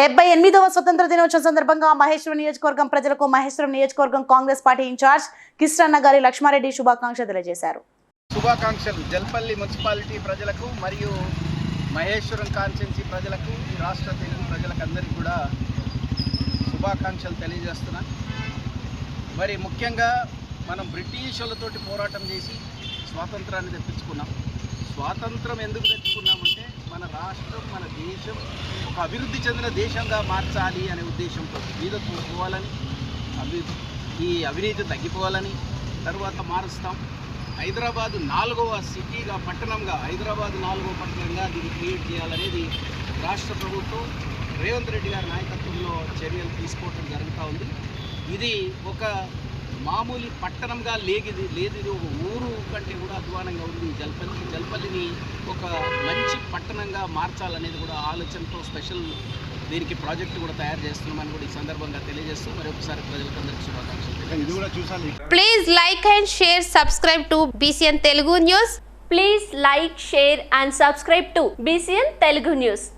డెబ్బై ఎనిమిదవ స్వతంత్ర దినోత్సవం సందర్భంగా మహేశ్వరం నియోజకవర్గం ప్రజలకు మహేశ్వరం నియోజకవర్గం కాంగ్రెస్ పార్టీ ఇన్ఛార్జ్ కిష్టన్న గారి లక్ష్మారెడ్డి శుభాకాంక్షలు తెలియజేశారు. శుభాకాంక్షలు. జల్పల్లి మున్సిపాలిటీ ప్రజలకు మరియు మహేశ్వరం కాన్స్టెన్సీ ప్రజలకు ఈ రాష్ట్ర తెలుగు ప్రజలకు అందరికీ కూడా శుభాకాంక్షలు తెలియజేస్తున్నా. మరి ముఖ్యంగా మనం బ్రిటిషులతోటి పోరాటం చేసి స్వాతంత్రాన్ని తెప్పించుకున్నాం. స్వాతంత్రం ఎందుకు తెచ్చుకున్నామంటే మన రాష్ట్రం మన దేశం ఒక అభివృద్ధి చెందిన దేశంగా మార్చాలి అనే ఉద్దేశంతో మీద పోవాలని అభి ఈ అవినీతి తగ్గిపోవాలని తర్వాత మారుస్తాం. హైదరాబాద్ నాలుగవ సిటీగా పట్టణంగా హైదరాబాద్ నాలుగవ పట్టణంగా దీన్ని క్రియేట్ చేయాలనేది రాష్ట్ర ప్రభుత్వం రేవంత్ రెడ్డి గారి నాయకత్వంలో చర్యలు తీసుకోవటం జరుగుతూ ఉంది. ఇది ఒక మామూలు పట్టణంగా లేగిది లేదు ఇది ఒక ఊరు కంటే కూడా అధ్వానంగా ఉంది జల్పల్లి జల్పల్లిని ఒక మంచి పట్టణంగా మార్చాలనేది కూడా ఆలోచనతో స్పెషల్ దీనికి ప్రాజెక్ట్ కూడా తయారు చేస్తున్నామని కూడా ఈ సందర్భంగా తెలియజేస్తూ మరి ఒకసారి ప్రజలకందరికీ శుభాకాంక్షలు ఇది కూడా చూసాలి Please like and share, subscribe to BCN Telugu News. Please like, share and subscribe to BCN Telugu News.